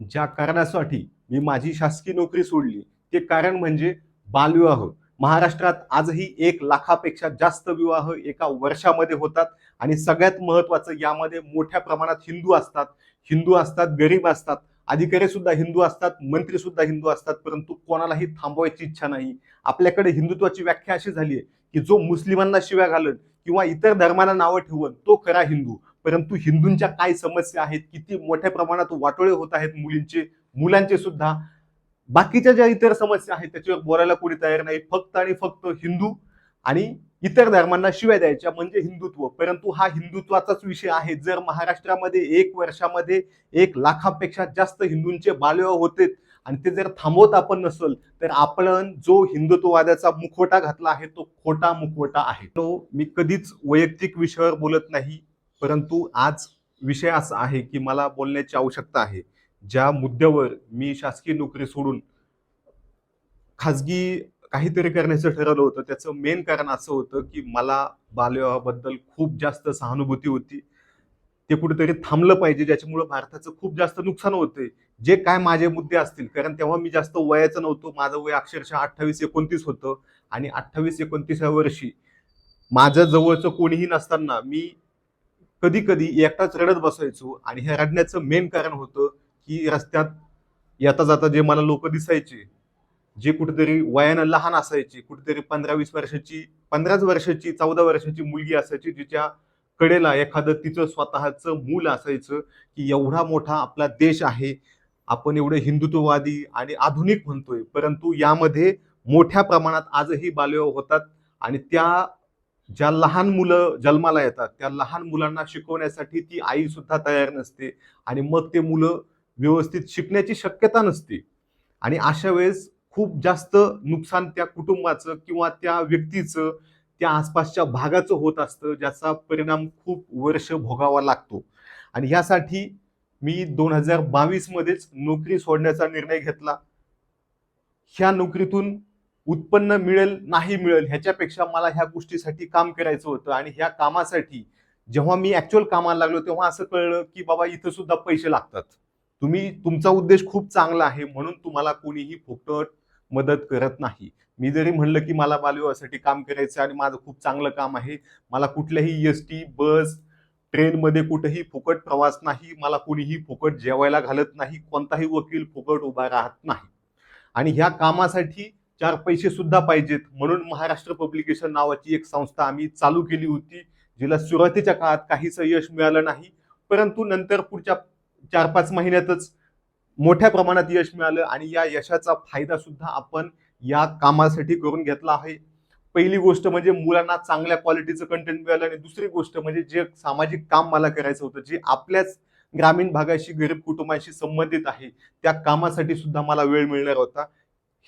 ज्या कारणासाठी मी माझी शासकीय नोकरी सोडली ते कारण म्हणजे बालविवाह. महाराष्ट्रात आजही एक लाखापेक्षा जास्त विवाह एका वर्षामध्ये होतात आणि सगळ्यात महत्वाचं यामध्ये मोठ्या प्रमाणात हिंदू असतात. हिंदू असतात गरीब असतात अधिकारी सुद्धा हिंदू असतात मंत्री सुद्धा हिंदू असतात परंतु कोणालाही थांबवायची इच्छा नाही. आपल्याकडे हिंदुत्वाची व्याख्या अशी झाली आहे की जो मुस्लिमांना शिव्या घालत किंवा इतर धर्मांना नावं ठेवून तो खरा हिंदू. परंतु हिंदूंच्या काय समस्या आहेत किती मोठ्या प्रमाणात वाटोळे होत आहेत मुलींचे मुलांचे सुद्धा बाकीच्या ज्या इतर समस्या आहेत त्याच्यावर बोलायला कोणी तयार नाही. फक्त आणि फक्त हिंदू आणि इतर धर्मांना शिव्या द्यायच्या म्हणजे हिंदुत्व. परंतु हा हिंदुत्वाचाच विषय आहे. जर महाराष्ट्रामध्ये एक वर्षामध्ये एक लाखापेक्षा जास्त हिंदूंचे बालविवाह होते आणि ते जर थांबवत आपण नसल तर आपण जो हिंदुत्ववादाचा मुखवटा घातला आहे तो खोटा मुखवटा आहे. तो मी कधीच वैयक्तिक विषयावर बोलत नाही. परंतु आज विषय असा आहे की मला बोलण्याची आवश्यकता आहे. ज्या मुद्द्यावर मी शासकीय नोकरी सोडून खाजगी काहीतरी करण्याचं ठरवलं होतं त्याचं मेन कारण असं होतं की मला बालविवाहाबद्दल खूप जास्त सहानुभूती होती. ते कुठेतरी थांबलं पाहिजे ज्याच्यामुळं भारताचं खूप जास्त नुकसान होतंय. जे काय माझे मुद्दे असतील कारण तेव्हा मी जास्त वयाचं नव्हतो माझं वय अक्षरशः अठ्ठावीस एकोणतीस होतं. आणि अठ्ठावीस एकोणतीसव्या वर्षी माझं जवळचं कोणीही नसताना मी कधी कधी एकटाच रडत बसायचो आणि हे रडण्याचं मेन कारण होतं की रस्त्यात येता जाता जे मला लोक दिसायचे जे कुठेतरी वयानं लहान असायचे कुठेतरी पंधरा वीस वर्षाची पंधराच वर्षाची चौदा वर्षाची मुलगी असायची जिच्या कडेला एखादं तिचं स्वतःचं मूल असायचं की एवढा मोठा आपला देश आहे आपण एवढे हिंदुत्ववादी आणि आधुनिक म्हणतोय परंतु यामध्ये मोठ्या प्रमाणात आजही बालविवाह होतात आणि त्या ज्या लहान मुलं जन्माला येतात त्या लहान मुलांना शिकवण्यासाठी ती आई सुद्धा तयार नसते आणि मग ते मुलं व्यवस्थित शिकण्याची शक्यता नसते. आणि अशा वेळेस खूप जास्त नुकसान त्या कुटुंबाचं किंवा त्या व्यक्तीचं त्या आसपासच्या भागाचं होत असतं ज्याचा परिणाम खूप वर्ष भोगावा लागतो. आणि ह्यासाठी मी दोन हजार बावीसमध्येच नोकरी सोडण्याचा निर्णय घेतला. ह्या नोकरीतून उत्पन्न मिळेल नाही मिळेल ह्याच्यापेक्षा मला ह्या गोष्टीसाठी काम करायचं होतं आणि ह्या कामासाठी जेव्हा मी ऍक्च्युअल कामाला लागलो तेव्हा असं कळलं की बाबा इथं सुद्धा पैसे लागतात. तुम्ही तुमचा उद्देश खूप चांगला आहे म्हणून तुम्हाला कोणीही फुकट मदत करत नाही. मी जरी म्हणलं की मला बालविवाहासाठी काम करायचं आणि माझं खूप चांगलं काम आहे मला कुठल्याही एस टी बस ट्रेनमध्ये कुठेही फुकट प्रवास नाही मला कोणीही फुकट जेवायला घालत नाही कोणताही वकील फुकट उभा राहत नाही. आणि ह्या कामासाठी चार पैसे सुद्धा पाहिजेत. म्हणून महाराष्ट्र पब्लिकेशन नावाची एक संस्था आम्ही चालू केली होती जिला सुरुवातीच्या काळात काहीच यश मिळालं नाही. परंतु नंतर पुढच्या चार पाच महिन्यातच मोठ्या प्रमाणात यश मिळालं आणि या यशाचा फायदा सुद्धा आपण या कामासाठी करून घेतला आहे. पहिली गोष्ट म्हणजे मुलांना चांगल्या क्वालिटीचं कंटेंट मिळालं आणि दुसरी गोष्ट म्हणजे जे सामाजिक काम मला करायचं होतं जे आपल्याच ग्रामीण भागाशी गरीब कुटुंबाशी संबंधित आहे त्या कामासाठी सुद्धा मला वेळ मिळणार होता.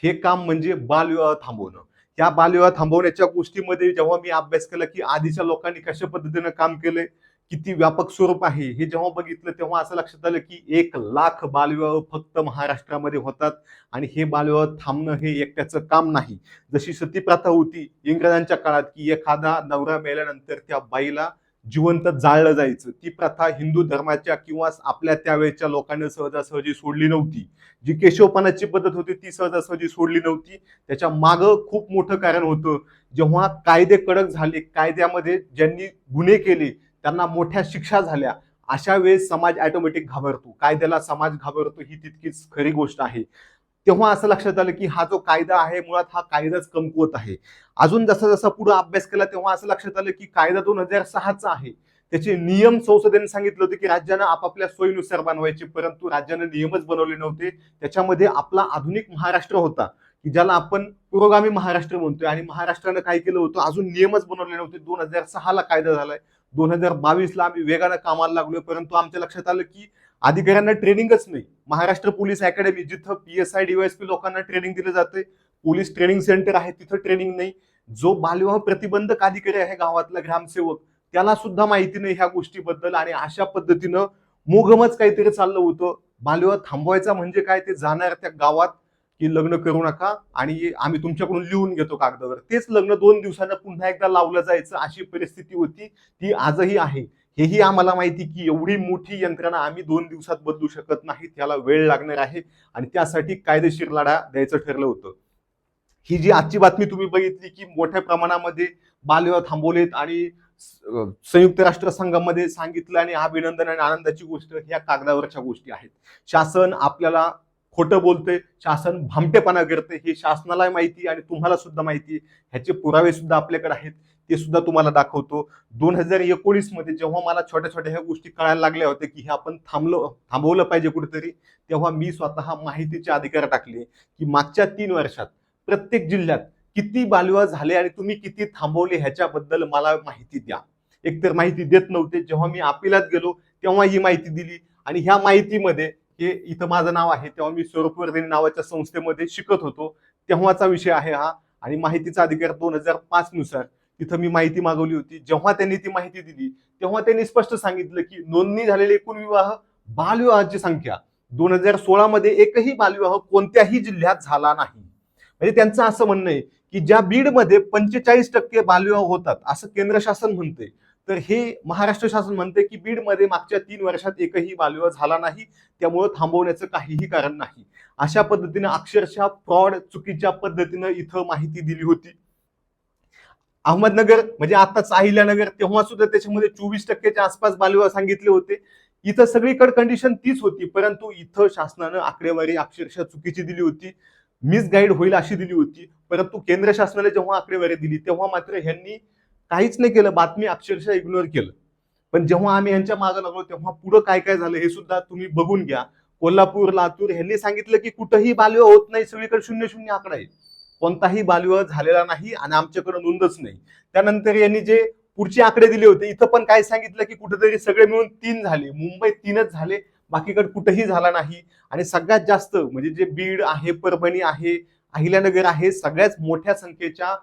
हे काम म्हणजे बालविवाह थांबवणं. या बालविवाह थांबवण्याच्या गोष्टीमध्ये जेव्हा मी अभ्यास केला की आधीच्या लोकांनी कशा पद्धतीनं काम केलंय किती व्यापक स्वरूप आहे हे जेव्हा बघितलं तेव्हा असं लक्षात आलं की एक लाख बालविवाह फक्त महाराष्ट्रामध्ये होतात आणि हे बालविवाह थांबणं हे एकट्याचं काम नाही. जशी सती प्रथा होती इंग्रजांच्या काळात की एखादा नवरा मेल्यानंतर त्या बाईला जिवंत जाळलं जायचं. ती प्रथा हिंदू धर्माच्या किंवा आपल्या त्यावेळेच्या लोकांनी सहजासहजी सोडली नव्हती. जी केशवपणाची पद्धत होती ती सहजासहजी सोडली नव्हती. त्याच्या मागं खूप मोठं कारण होतं. जेव्हा कायदे कडक झाले कायद्यामध्ये ज्यांनी गुन्हे केले त्यांना मोठ्या शिक्षा झाल्या. अशा वेळेस समाज ऑटोमॅटिक घाबरतो. कायद्याला समाज घाबरतो ही तितकीच खरी गोष्ट आहे. तेव्हा असं लक्षात आलं की हा जो कायदा आहे मुळात हा कायदाच कमकुवत आहे. अजून जसा जसा पुढे अभ्यास केला तेव्हा असं लक्षात आलं की कायदा दोन हजार सहाचा आहे. त्याचे नियम संसदेने सांगितलं होतं की राज्यानं आपापल्या सोयीनुसार बनवायचे परंतु राज्यानं नियमच बनवले नव्हते. त्याच्यामध्ये आपला आधुनिक महाराष्ट्र होता की ज्याला आपण पुरोगामी महाराष्ट्र म्हणतोय. आणि महाराष्ट्रानं काय केलं होतं? अजून नियमच बनवले नव्हते. दोन हजार सहाला कायदा झालाय. दोन हजार बावीसला आम्ही वेगानं कामाला लागलोय. परंतु आमच्या लक्षात आलं की अधिकाऱ्यांना ट्रेनिंगच नाही. महाराष्ट्र पोलीस अकॅडमी जिथं पी एस आय डीवायएसपी लोकांना ट्रेनिंग दिलं जाते पोलीस ट्रेनिंग सेंटर आहे तिथं ट्रेनिंग नाही. जो बालविवाह प्रतिबंधक अधिकारी आहे गावातला ग्रामसेवक त्याला सुद्धा माहिती नाही ह्या गोष्टीबद्दल आणि अशा पद्धतीनं मोगमच काहीतरी चाललं होतं. बालविवाह थांबवायचा म्हणजे काय? ते जाणार त्या गावात की लग्न करू नका आणि आम्ही तुमच्याकडून लिहून घेतो कागदावर. तेच लग्न दोन दिवसानं पुन्हा एकदा लावलं जायचं अशी परिस्थिती होती. ती आजही आहे. हेही आम्हाला माहिती की एवढी मोठी यंत्रणा आम्ही दोन दिवसात बदलू शकत नाही त्याला वेळ लागणार आहे आणि त्यासाठी कायदेशीर लढा द्यायचं ठरलं होतं. ही जी आजची बातमी तुम्ही बघितली की मोठ्या प्रमाणामध्ये बालविवाह थांबवलेत आणि संयुक्त राष्ट्र संघामध्ये सांगितलं आणि अभिनंदन आणि आनंदाची गोष्ट ह्या कागदावरच्या गोष्टी आहेत. शासन आपल्याला खोटं बोलते शासन भामटेपणा करते हे शासनाला माहिती आणि तुम्हाला सुद्धा माहिती आहे. ह्याचे पुरावे सुद्धा आपल्याकडे आहेत. ते सुद्धा तुम्हाला दाखवतो. दोन हजार एकोणीसमध्ये जेव्हा मला छोट्या छोट्या ह्या गोष्टी कळायला लागल्या होत्या की हे आपण थांबलो थांबवलं पाहिजे कुठेतरी तेव्हा मी स्वतः माहितीचे अधिकार टाकले की मागच्या तीन वर्षात प्रत्येक जिल्ह्यात किती बालविवाह झाले आणि तुम्ही किती थांबवले ह्याच्याबद्दल मला माहिती द्या. एकतर माहिती देत नव्हते. जेव्हा मी अपिलात गेलो तेव्हा ही माहिती दिली आणि ह्या माहितीमध्ये हे इथं माझं नाव आहे तेव्हा मी स्वरूपवर्धिनी नावाच्या संस्थेमध्ये शिकत होतो. तेव्हाचा विषय आहे हा आणि माहितीचा अधिकार दोन हजार पाच नुसार तिथं मी माहिती मागवली होती. जेव्हा त्यांनी ती माहिती दिली तेव्हा त्यांनी स्पष्ट सांगितलं की नोंदणी झालेले एकूण विवाह बालविवाहाची संख्या. दोन हजार सोळा मध्ये एकही बालविवाह कोणत्याही जिल्ह्यात झाला नाही. म्हणजे त्यांचं असं म्हणणं आहे की ज्या बीडमध्ये पंचेचाळीस टक्के बालविवाह होतात असं केंद्र शासन म्हणते तर हे महाराष्ट्र शासन म्हणते की बीडमध्ये मागच्या तीन वर्षात एकही बालविवाह झाला नाही त्यामुळं थांबवण्याचं काहीही कारण नाही. अशा पद्धतीने अक्षरशः फ्रॉड चुकीच्या पद्धतीनं इथं माहिती दिली होती. अहमदनगर म्हणजे आताच अहिल्यानगर तेव्हा सुद्धा त्याच्यामध्ये चोवीस टक्क्याच्या आसपास बालविवाह सांगितले होते. इथं सगळीकडे कंडिशन तीच होती परंतु इथं शासनानं आकडेवारी अक्षरशः चुकीची दिली होती. मिसगाईड होईल अशी दिली होती. परंतु केंद्र शासनाने जेव्हा आकडेवारी दिली तेव्हा मात्र ह्यांनी काहीच नाही केलं बातमी अक्षरशः इग्नोर केलं. पण जेव्हा आम्ही यांच्या मागे लागलो तेव्हा पुढं काय काय झालं हे सुद्धा तुम्ही बघून घ्या. कोल्हापूर लातूर ह्यांनी सांगितलं की कुठंही बालविवाह होत नाही सगळीकडे शून्य शून्य आकडा आहे. कोणताही बालविवाह झालेला नाही आणि आमच्याकडे नोंदच नाही. त्यानंतर यांनी जे पुढचे आकडे दिले होते इथं पण काय सांगितलं की कुठेतरी सगळे मिळून तीन झाले. मुंबईत तीनच झाले बाकीकडे कुठेही झाला नाही. आणि सगळ्यात जास्त म्हणजे जे बीड आहे परभणी आहे अहिल्यानगर आहे सगळ्याच मोठ्या संख्येच्या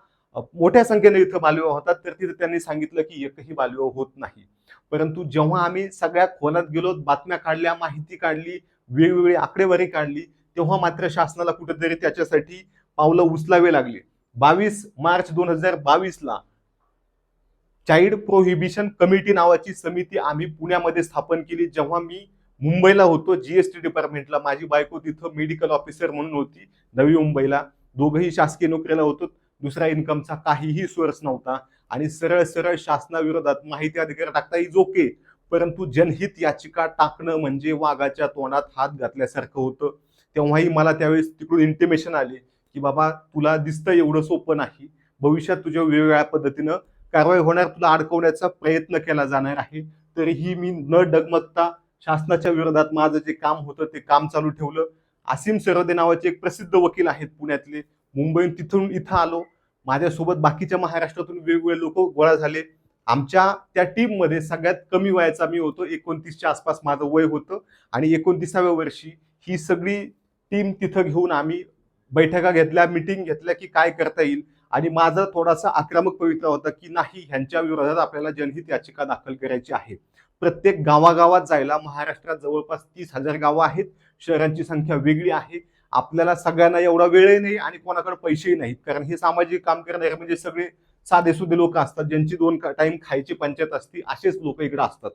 मोठ्या संख्येने इथं बालविवाह होतात. तर तिथं त्यांनी सांगितलं की एकही बालविवाह होत नाही. परंतु जेव्हा आम्ही सगळ्या खोलात गेलो बातम्या काढल्या माहिती काढली वेगवेगळी आकडेवारी काढली तेव्हा मात्र शासनाला कुठेतरी त्याच्यासाठी पावलं उचलावे लागले. बावीस मार्च दोन हजार बावीसला चाइल्ड प्रोहिबिशन कमिटी नावाची समिती आम्ही पुण्यामध्ये स्थापन केली. जेव्हा मी मुंबईला होतो जीएसटी डिपार्टमेंटला माझी बायको तिथं मेडिकल ऑफिसर म्हणून होती नवी मुंबईला. दोघंही शासकीय नोकरीला होतो. दुसरा इन्कमचा काहीही सोर्स नव्हता. आणि सरळ सरळ शासनाविरोधात माहिती अधिकार टाकता इज ओके परंतु जनहित याचिका टाकणं म्हणजे वाघाच्या तोंडात हात घातल्यासारखं होतं. तेव्हाही मला त्यावेळेस तिकडून इंटिमेशन आले. की बाबा तुला दिसतं एवढं सोपं नाही. भविष्यात तुझ्या वेगवेगळ्या पद्धतीनं कारवाई होणार तुला अडकवण्याचा प्रयत्न केला जाणार आहे. तरीही मी न डगमगता शासनाच्या विरोधात माझं जे काम होतं ते काम चालू ठेवलं. आसिम सरदे नावाचे एक प्रसिद्ध वकील आहेत पुण्यातले. मुंबईहून तिथून इथं आलो. माझ्यासोबत बाकीच्या महाराष्ट्रातून वेगवेगळे लोक गोळा झाले. आमच्या त्या टीममध्ये सगळ्यात कमी वयाचा मी होतो. एकोणतीसच्या आसपास माझं वय होतं. आणि एकोणतीसाव्या वर्षी ही सगळी टीम तिथं घेऊन आम्ही बैठका घेतल्या मिटिंग घेतल्या की काय करता येईल? आणि माझा थोडासा आक्रमक पवित्रा होता की नाही ह्यांच्या विरोधात आपल्याला जनहित याचिका दाखल करायची आहे. प्रत्येक गावागावात जायला महाराष्ट्रात जवळपास तीस हजार गावं आहेत. शहरांची संख्या वेगळी आहे. आपल्याला सगळ्यांना एवढा वेळही नाही आणि कोणाकडे पैसेही नाहीत. कारण हे सामाजिक काम करणारे म्हणजे सगळे साधे सुधे लोक असतात. ज्यांची दोन टाइम खायची पंचायत असते असेच लोक इकडे असतात.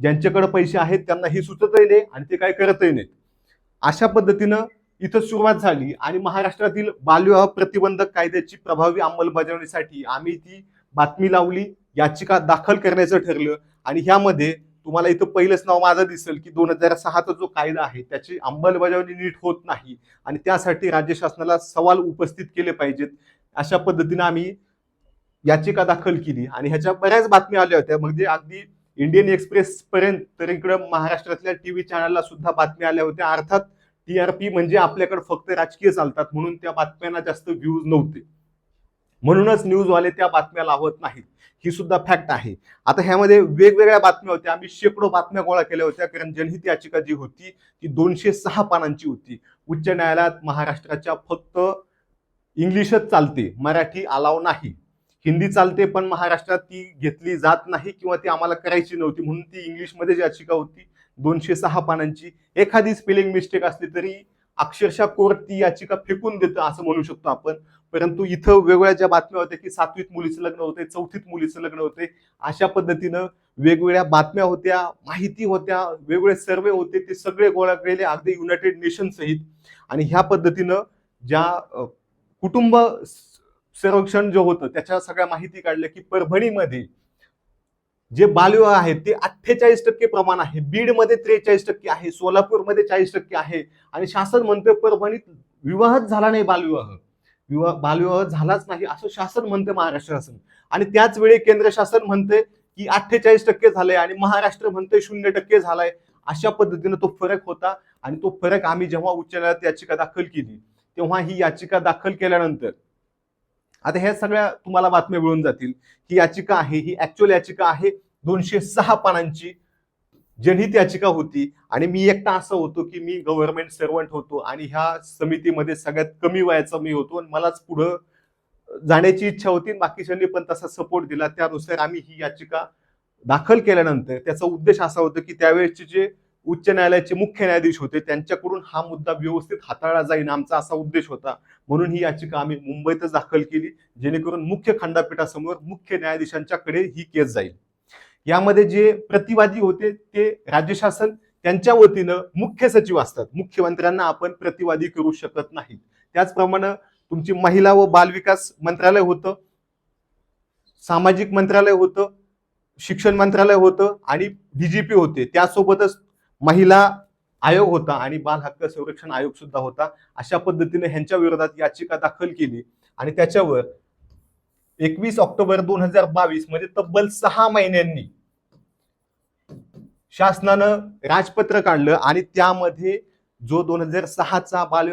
ज्यांच्याकडे पैसे आहेत त्यांना हे सुचतही नाही आणि ते काय करतही नाहीत. अशा पद्धतीनं इथं सुरुवात झाली आणि महाराष्ट्रातील बालविवाह प्रतिबंधक कायद्याची प्रभावी अंमलबजावणीसाठी आम्ही ती बातमी लावली याचिका दाखल करण्याचं ठरलं आणि ह्यामध्ये तुम्हाला इथं पहिलंच नाव माझं दिसेल की दोन हजार सहाचा जो कायदा आहे त्याची अंमलबजावणी नीट होत नाही आणि त्यासाठी राज्य शासनाला सवाल उपस्थित केले पाहिजेत. अशा पद्धतीनं आम्ही याचिका दाखल केली आणि ह्याच्या बऱ्याच बातम्या आल्या होत्या. म्हणजे अगदी इंडियन एक्सप्रेस पर्यंत तर इकडं महाराष्ट्रातल्या टीव्ही चॅनलला सुद्धा बातम्या आल्या होत्या. अर्थात टीआरपी म्हणजे आपल्याकडे फक्त राजकीय चालतात म्हणून त्या बातम्यांना जास्त व्ह्यूज नव्हते. म्हणूनच न्यूजवाले त्या बातम्या लावत नाहीत. ही सुद्धा फॅक्ट आहे. आता ह्यामध्ये वेगवेगळ्या बातम्या होत्या. आम्ही शेकडो बातम्या गोळा केल्या होत्या. कारण जनहित याचिका जी होती ती दोनशे सहा पानांची होती. उच्च न्यायालयात महाराष्ट्राच्या फक्त इंग्लिशच चालते. मराठी अलाव नाही. हिंदी चालते पण महाराष्ट्रात ती घेतली जात नाही किंवा ती आम्हाला करायची नव्हती. म्हणून ती इंग्लिशमध्ये याचिका होती. दोनशे सहा पानांची एखादी स्पेलिंग मिस्टेक असली तरी अक्षरशः कोर्ट ती याचिका फेकून देतं असं म्हणू शकतो आपण. परंतु इथं वेगवेगळ्या ज्या बातम्या होत्या की सातवीत मुलीचं लग्न होते चौथीत मुलीचं लग्न होते अशा पद्धतीनं वेगवेगळ्या बातम्या होत्या माहिती होत्या वेगवेगळे सर्वे होते ते सगळे गोळा केलेले अगदी युनायटेड नेशन सहित. आणि ह्या पद्धतीनं ज्या कुटुंब स- संरक्षण जे होतं त्याच्या सगळ्या माहिती काढल्या की परभणीमध्ये जे बालविवाह आहेत ते अठ्ठेचाळीस टक्के प्रमाण आहे. बीडमध्ये त्रेचाळीस टक्के आहे सोलापूरमध्ये चाळीस टक्के आहे. आणि शासन म्हणतोय परभणीत विवाहच झाला नाही बालविवाह. विवाह बालविवाह झालाच नाही असं शासन म्हणते महाराष्ट्र शासन. आणि त्याच वेळी केंद्र शासन म्हणते की अठ्ठेचाळीस टक्के झालंय आणि महाराष्ट्र म्हणते शून्य टक्के झालाय. अशा पद्धतीनं तो फरक होता आणि तो फरक आम्ही जेव्हा उच्च न्यायालयात याचिका दाखल केली तेव्हा ही याचिका दाखल केल्यानंतर आता ह्या सगळ्या तुम्हाला बातम्या मिळून जातील. ही याचिका आहे ही ऍक्च्युअल याचिका आहे. दोनशे सहा पानांची जनहित याचिका होती. आणि मी एकटा असं होतो की मी गव्हर्नमेंट सर्वंट होतो आणि ह्या समितीमध्ये सगळ्यात कमी वयाचा मी होतो आणि मलाच पुढं जाण्याची इच्छा होती बाकीच्यांनी पण तसा सपोर्ट दिला. त्यानुसार आम्ही ही याचिका दाखल केल्यानंतर त्याचा उद्देश असा होता की त्यावेळेसचे जे उच्च न्यायालयाचे मुख्य न्यायाधीश होते. त्यांच्याकडून हा मुद्दा व्यवस्थित हाताळला जाईल आमचा असा उद्देश होता. म्हणून ही याचिका आम्ही मुंबईतच दाखल केली. जेणेकरून मुख्य खंडपीठासमोर मुख्य न्यायाधीशांच्याकडे ही केस जाईल. यामध्ये जे प्रतिवादी होते ते राज्य शासन त्यांच्या वतीनं मुख्य सचिव असतात. मुख्यमंत्र्यांना आपण प्रतिवादी करू शकत नाही त्याचप्रमाणे तुमची महिला व बालविकास मंत्रालय होतं सामाजिक मंत्रालय होतं शिक्षण मंत्रालय होतं आणि डीजीपी होते. त्यासोबतच महिला आयोग होता आणि बाल हक्क संरक्षण आयोग सुद्धा होता. अशा पद्धतीने ह्यांच्या विरोधात याचिका दाखल केली आणि त्याच्यावर एकवीस ऑक्टोबर दोन हजार बावीस म्हणजे तब्बल सहा महिन्यांनी शासनानं राजपत्र काढलं आणि त्यामध्ये जो दोन हजार सहाचा बाल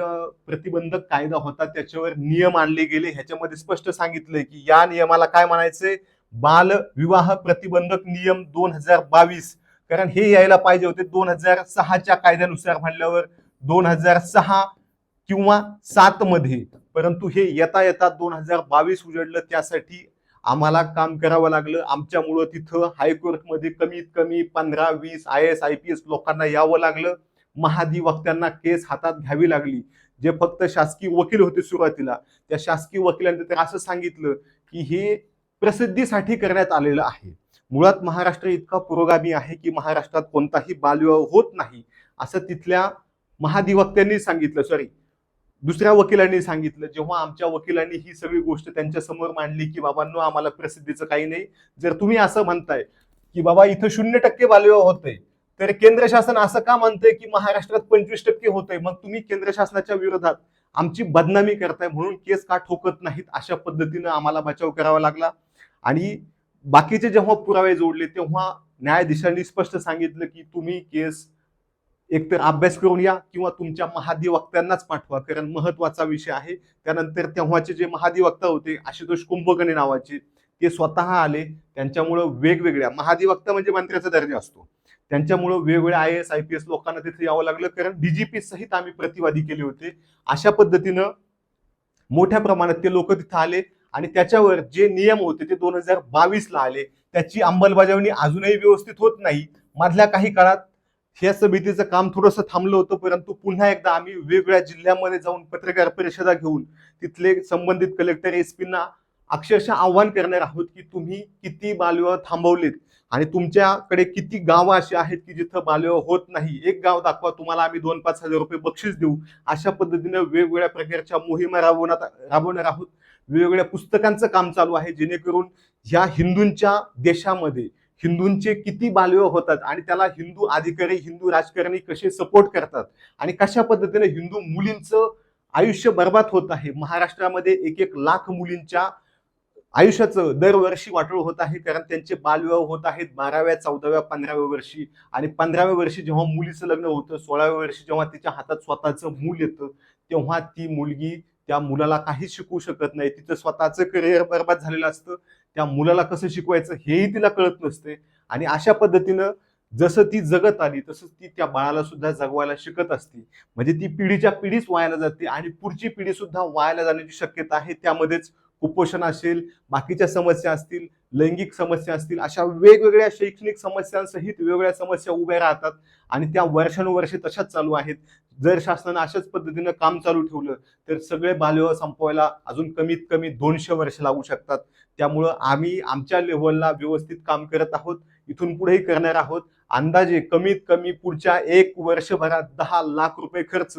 प्रतिबंधक कायदा होता त्याच्यावर नियम आणले गेले. ह्याच्यामध्ये स्पष्ट सांगितलंय की या नियमाला काय म्हणायचंय? बाल विवाह प्रतिबंधक नियम दोन हजार बावीस कारण हे यायला पाहिजे होते दोन हजार सहाच्या कायद्यानुसार म्हणल्यावर दोन हजार सहा किंवा सात मध्ये. परंतु हे येता येता दोन हजार बावीस उजडलं त्यासाठी आम्हाला काम करावं लागलं. आमच्यामुळं तिथं हायकोर्टमध्ये कमीत कमी पंधरा वीस I S I P S लोकांना यावं लागलं. महाधिवक्त्यांना केस हातात घ्यावी लागली. जे फक्त शासकीय वकील होते सुरुवातीला त्या शासकीय वकिलांनी तर असं सांगितलं की हे प्रसिद्धीसाठी करण्यात आलेलं आहे. मुळात महाराष्ट्र इतका पुरोगामी आहे की महाराष्ट्रात कोणताही बालविवाह होत नाही असं तिथल्या महाधिवक्त्यांनी सांगितलं सॉरी दुसऱ्या वकिलांनी सांगितलं. जेव्हा आमच्या वकिलांनी ही सगळी गोष्ट त्यांच्यासमोर मांडली की बाबांनो आम्हाला प्रसिद्धीचं काही नाही. जर तुम्ही असं म्हणताय की बाबा इथं शून्य टक्के बालविवाह होतंय तर केंद्र शासन असं का म्हणतंय की महाराष्ट्रात पंचवीस टक्के होतंय? मग तुम्ही केंद्र शासनाच्या विरोधात आमची बदनामी करताय म्हणून केस का ठोकत नाहीत? अशा पद्धतीनं आम्हाला बचाव करावा लागला. आणि बाकीचे जेव्हा पुरावे जोडले तेव्हा न्यायाधीशांनी स्पष्ट सांगितलं की तुम्ही केस एकतर अभ्यास करून या किंवा तुमच्या महाधिवक्त्यांनाच पाठवा कारण महत्त्वाचा विषय आहे. त्यानंतर तेव्हाचे जे महाधिवक्ता होते आशुतोष कुंभकणे नावाचे ते स्वतः आले. त्यांच्यामुळं वेगवेगळ्या महाधिवक्ता म्हणजे मंत्र्याचा दर्जा असतो. त्यांच्यामुळं वेगवेगळ्या I S I P S लोकांना तिथे यावं लागलं कारण डीजीपी सहित आम्ही प्रतिवादी केले होते. अशा पद्धतीनं मोठ्या प्रमाणात ते लोक तिथं आले. आणि त्याच्यावर जे नियम होते ते दोन हजार बावीस ला आले. त्याची अंमलबजावणी अजूनही व्यवस्थित होत नाही. मधल्या काही काळात ह्या समितीचं काम थोडंसं थांबलं होतं परंतु पुन्हा एकदा आम्ही वेगवेगळ्या जिल्ह्यामध्ये जाऊन पत्रकार परिषदा घेऊन तिथले संबंधित कलेक्टर एस पींना अक्षरशः आव्हान करणार आहोत की तुम्ही किती बालविवाह थांबवलेत? आणि तुमच्याकडे किती गावं अशी आहेत की जिथं बालविवाह होत नाही? एक गाव दाखवा तुम्हाला आम्ही दोन पाच हजार रुपये बक्षीस देऊ. अशा पद्धतीनं वेगवेगळ्या प्रकारच्या मोहिमा राबवण्यात राबवणार आहोत. वेगवेगळ्या पुस्तकांचं काम चालू आहे जेणेकरून ह्या हिंदूंच्या देशामध्ये हिंदूंचे किती बालविवाह होतात आणि त्याला हिंदू अधिकारी हिंदू राजकारणी कसे सपोर्ट करतात? आणि कशा पद्धतीने हिंदू मुलींचं आयुष्य बर्बाद होत आहे? महाराष्ट्रामध्ये एक एक लाख मुलींच्या आयुष्याचं दरवर्षी वाटोळ होत आहे कारण त्यांचे बालविवाह होत आहेत बाराव्या चौदाव्या पंधराव्या वर्षी. आणि पंधराव्या वर्षी जेव्हा मुलीचं लग्न होतं सोळाव्या वर्षी जेव्हा तिच्या हातात स्वतःचं मूल येतं तेव्हा ती मुलगी त्या मुलाला काही शिकवू शकत नाही. तिचं स्वतःचं करिअर बर्बाद झालेलं असतं. त्या मुलाला कसं शिकवायचं हेही तिला कळत नसते. आणि अशा पद्धतीनं जसं ती जगत आली तसंच ती त्या बाळाला सुद्धा जगवायला शिकत असते. म्हणजे ती पिढीच्या पिढीच वायाला जाते आणि पुढची पिढी सुद्धा वायाला जाण्याची शक्यता आहे. त्यामध्येच कुपोषण असेल बाकीच्या समस्या असतील लैंगिक समस्या असतील अशा वेगवेगळ्या शैक्षणिक समस्यांसहित वेगवेगळ्या समस्या उभ्या राहतात आणि त्या वर्षानुवर्षे तशाच चालू आहेत. जर शासनानं अशाच पद्धतीनं काम चालू ठेवलं तर सगळे बालविवाह संपवायला अजून कमीत कमी दोनशे वर्ष लागू शकतात. त्यामुळं आम्ही आमच्या लेव्हलला व्यवस्थित काम करत आहोत इथून पुढेही करणार आहोत. अंदाजे कमीत कमी पुढच्या एक वर्षभरात दहा लाख रुपये खर्च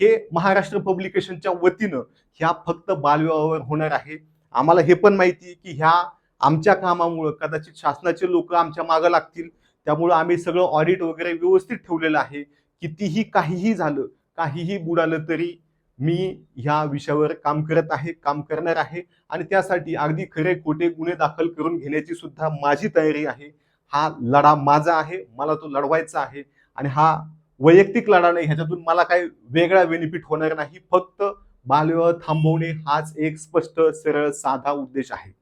हे महाराष्ट्र पब्लिकेशनच्या वतीनं ह्या फक्त बालविवाहावर होणार आहे. आम्हाला हे पण माहिती की ह्या आमच्या कामामुळं कदाचित शासनाचे लोक आमच्या मागं लागतील. त्यामुळं आम्ही सगळं ऑडिट वगैरे व्यवस्थित ठेवलेलं आहे. कितीही काहीही झालं काहीही बुडालं तरी मी ह्या विषयावर काम करत आहे काम करणार आहे. आणि त्यासाठी अगदी खरे खोटे गुन्हे दाखल करून घेण्याची सुद्धा माझी तयारी आहे. हा लढा माझा आहे मला तो लढवायचा आहे. आणि हा वैयक्तिक लढा नाही ह्याच्यातून मला काही वेगळा बेनिफिट होणार नाही. फक्त बालविवाह थांबवणे हाच एक स्पष्ट सरळ साधा उद्देश आहे.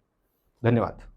धन्यवाद.